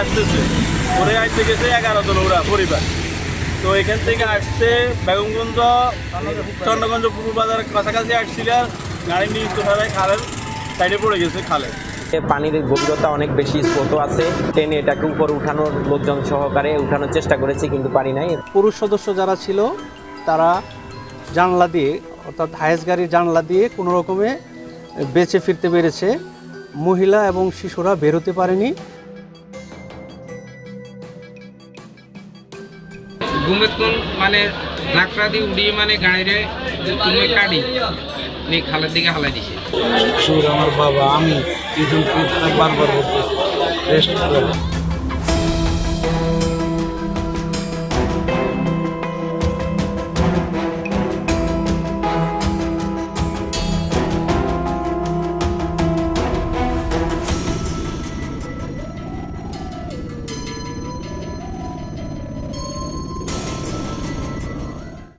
আসতেছে। ওরে আসতে গেছে এগারো জন ওরা পরিবার। তো এখান থেকে আসতে বেগমগঞ্জ চন্দ্রগঞ্জ পূর্ব বাজার কাছাকাছি আসছিল গাড়ি নিয়ে তোলারায় খালের সাইডে পড়ে গেছে খালে। পানির গভীরতা অনেক বেশি স্রোতও আছে। টেনে এটাকে উপরে উঠানোর লোকজন সহকারে উঠানোর চেষ্টা করেছে কিন্তু পারি নাই। পুরুষ সদস্য যারা ছিল তারা জানলা দিয়ে অর্থাৎ হায়েস গাড়ির জানলা দিয়ে কোনো রকমে বেঁচে ফিরতে পেরেছে। মহিলা এবং শিশুরা বেরোতে পারেনি। ঘুমেতন মানে দিয়ে উড়িয়ে মানে গাড়িরে তুমি কাটি, নিয়ে খালের দিকে হালাই দিছে। আমার বাবা, আমি বারবার রেস্ট